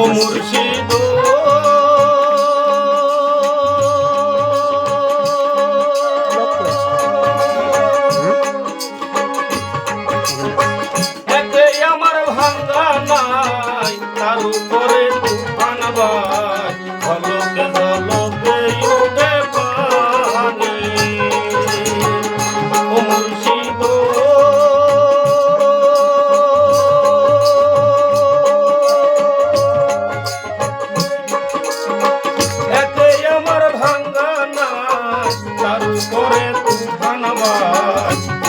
ও মুর্শিদ আমার ভাঙ্গা নাই তার উপর তার করে খানাবাস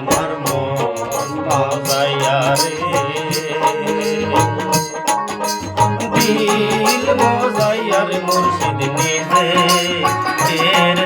আমার মন ভাজাইয়া রে। দিল ভাজাইয়া রে মুর্শিদ নিজে এর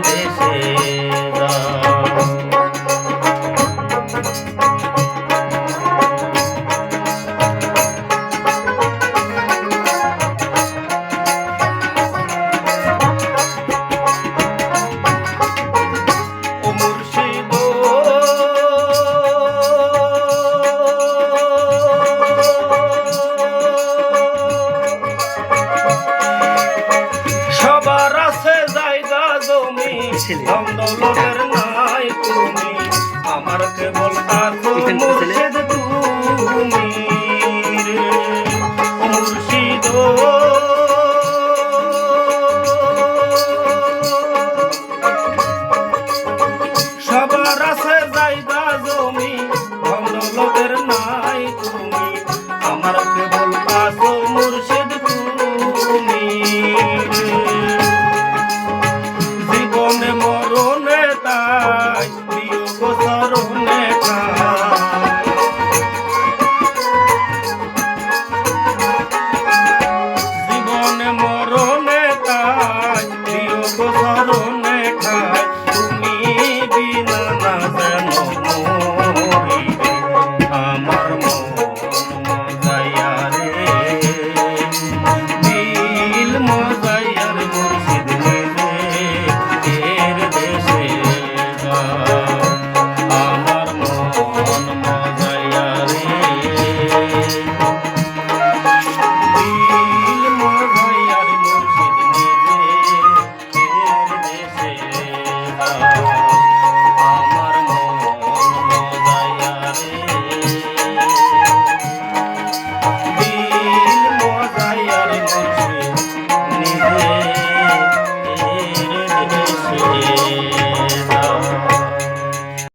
ছেলে। আমার কেবল আর ভুলে প্রাণ